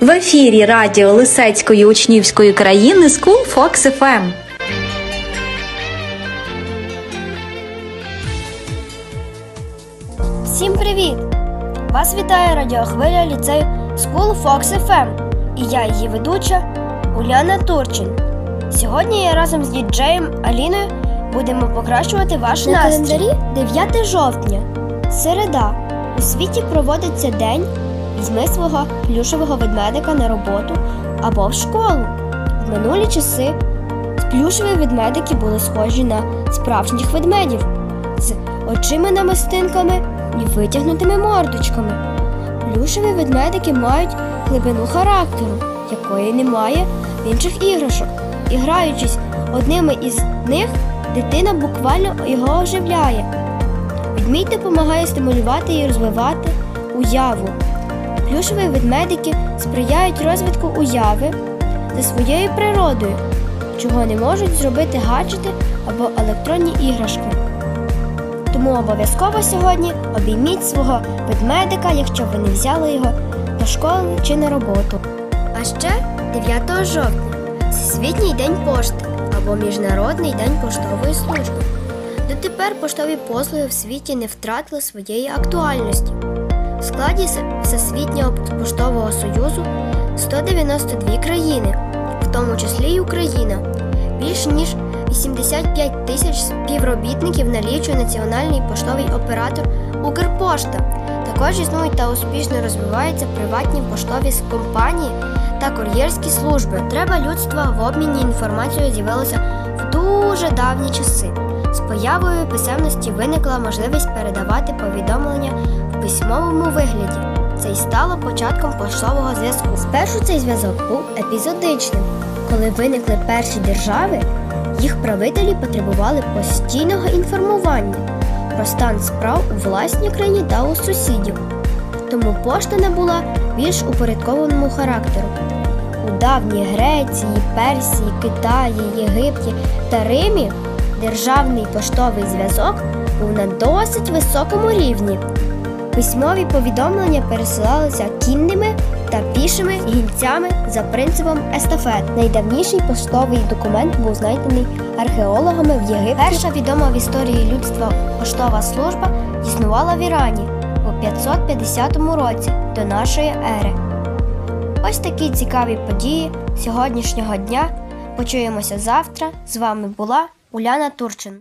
В ефірі радіо Лисецької учнівської країни School Fox FM. Всім привіт! Вас вітає радіохвиля ліцею School Fox FM і я її ведуча Уляна Турчин. Сьогодні я разом з діджеєм Аліною будемо покращувати ваш На настрій. календарі 9 жовтня. Середа. У світі проводиться день Візьми свого плюшевого ведмедика на роботу або в школу. В минулі часи плюшеві ведмедики були схожі на справжніх ведмедів з очима намистинками і витягнутими мордочками. Плюшеві ведмедики мають глибину характеру, якої немає в інших іграшок. І граючись одними із них, дитина буквально його оживляє. Ведмідь допомагає стимулювати і розвивати уяву. Плюшеві ведмедики сприяють розвитку уяви за своєю природою, чого не можуть зробити гаджети або електронні іграшки. Тому обов'язково сьогодні обійміть свого ведмедика, якщо ви не взяли його до школи чи на роботу. А ще 9 жовтня Всесвітній день пошти або Міжнародний день поштової служби. Дотепер поштові послуги в світі не втратили своєї актуальності. В складі Всесвітнього поштового союзу 192 країни, в тому числі й Україна. Більш ніж 85 тисяч співробітників налічує національний поштовий оператор Укрпошта. Також існують та успішно розвиваються приватні поштові компанії та кур'єрські служби. Треба людства в обміні інформацією з'явилося в дуже давні часи. З появою писемності виникла можливість передавати повідомлення в письмовому вигляді. Це й стало початком поштового зв'язку. Спершу цей зв'язок був епізодичним. Коли виникли перші держави, їх правителі потребували постійного інформування про стан справ у власній країні та у сусідів. Тому пошта набула більш упорядкованому характеру. У давній Греції, Персії, Китаї, Єгипті та Римі державний поштовий зв'язок був на досить високому рівні. Письмові повідомлення пересилалися кінними та пішими гільцями за принципом естафет. Найдавніший поштовий документ був знайдений археологами в Єгипті. Перша відома в історії людства поштова служба існувала в Ірані у 550 році до нашої ери. Ось такі цікаві події сьогоднішнього дня. Почуємося завтра. З вами була Уляна Турчин.